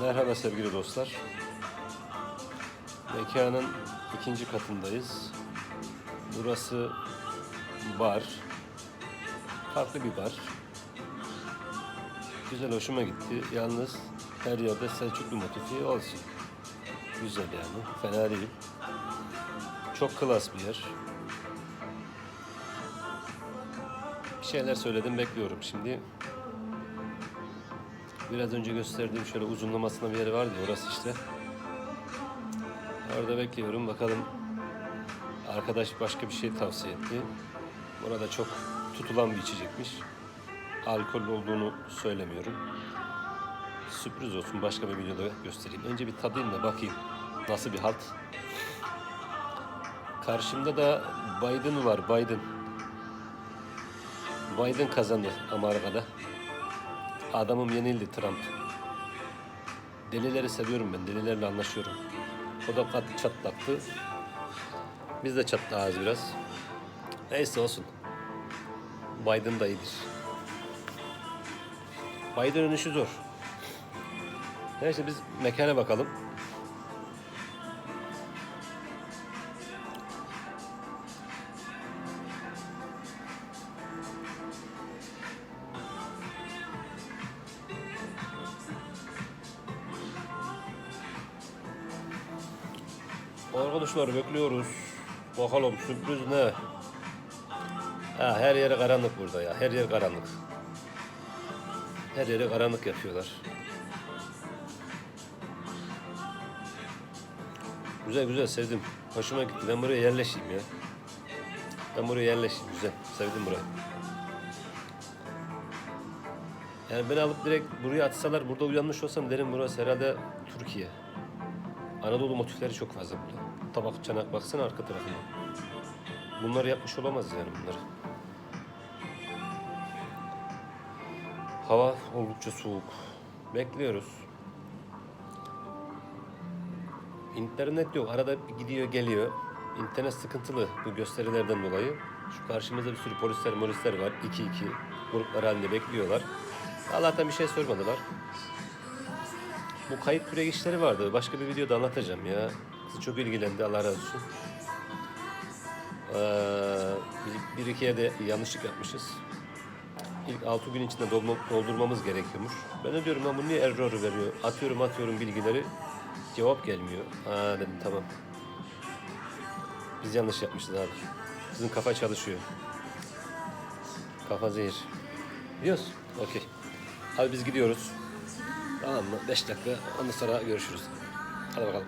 Merhaba sevgili dostlar. Mekanın ikinci katındayız. Burası bar. Farklı bir bar. Güzel hoşuma gitti. Yalnız her yerde Selçuklu motifi olsun. Güzel yani. Fena değil. Çok klas bir yer. Bir şeyler söyledim bekliyorum şimdi. Biraz önce gösterdiğim şöyle uzunlamasına bir yer vardı orası işte. Orada bekliyorum bakalım. Arkadaş başka bir şey tavsiye etti. Burada çok tutulan bir içecekmiş. Alkollü olduğunu söylemiyorum. Sürpriz olsun başka bir videoda göstereyim. Önce bir tadayım da bakayım nasıl bir halt. Karşımda da Biden var Biden. Biden kazandı Amerika'da. Adamım yenildi Trump. Delileri seviyorum ben. Delilerle anlaşıyorum. O da kat çatlaktı. Biz de çatlağız biraz. Neyse olsun. Biden da iyidir. Biden'ın işi zor. Neyse biz mekana bakalım. Arkadaşlar bekliyoruz. Bakalım sürpriz ne? Ha, her yeri karanlık burada ya. Her yer karanlık. Her yeri karanlık yapıyorlar. Güzel güzel sevdim. Hoşuma gitti. Ben buraya yerleşeyim ya. Ben buraya yerleşeyim. Güzel. Sevdim burayı. Yani beni alıp direkt buraya atsalar burada uyanmış olsam derim burası herhalde Türkiye. Anadolu motifleri çok fazla burada. Tabak, çanak baksana arka tarafına. Bunları yapmış olamaz yani bunları. Hava oldukça soğuk. Bekliyoruz. İnternet yok. Arada gidiyor geliyor. İnternet sıkıntılı bu gösterilerden dolayı. Şu karşımızda bir sürü polisler polisler var. 2-2 gruplar halinde bekliyorlar. Allah'tan bir şey sormadılar. Bu kayıp kürek işleri vardı. Başka bir videoda anlatacağım ya. Kız çok ilgilendi. Allah razı olsun. Ee, bir, bir iki yerde yanlışlık yapmışız. İlk 6 gün içinde doldurmamız gerekiyormuş. Ben de diyorum lan bu niye error veriyor? Atıyorum atıyorum bilgileri. Cevap gelmiyor. Ha dedim tamam. Biz yanlış yapmışız abi. Kızın kafa çalışıyor. Kafa zehir. Biliyoruz. Okey. Abi biz gidiyoruz. Tamam mı? 5 dakika. Ondan sonra görüşürüz. Hadi bakalım.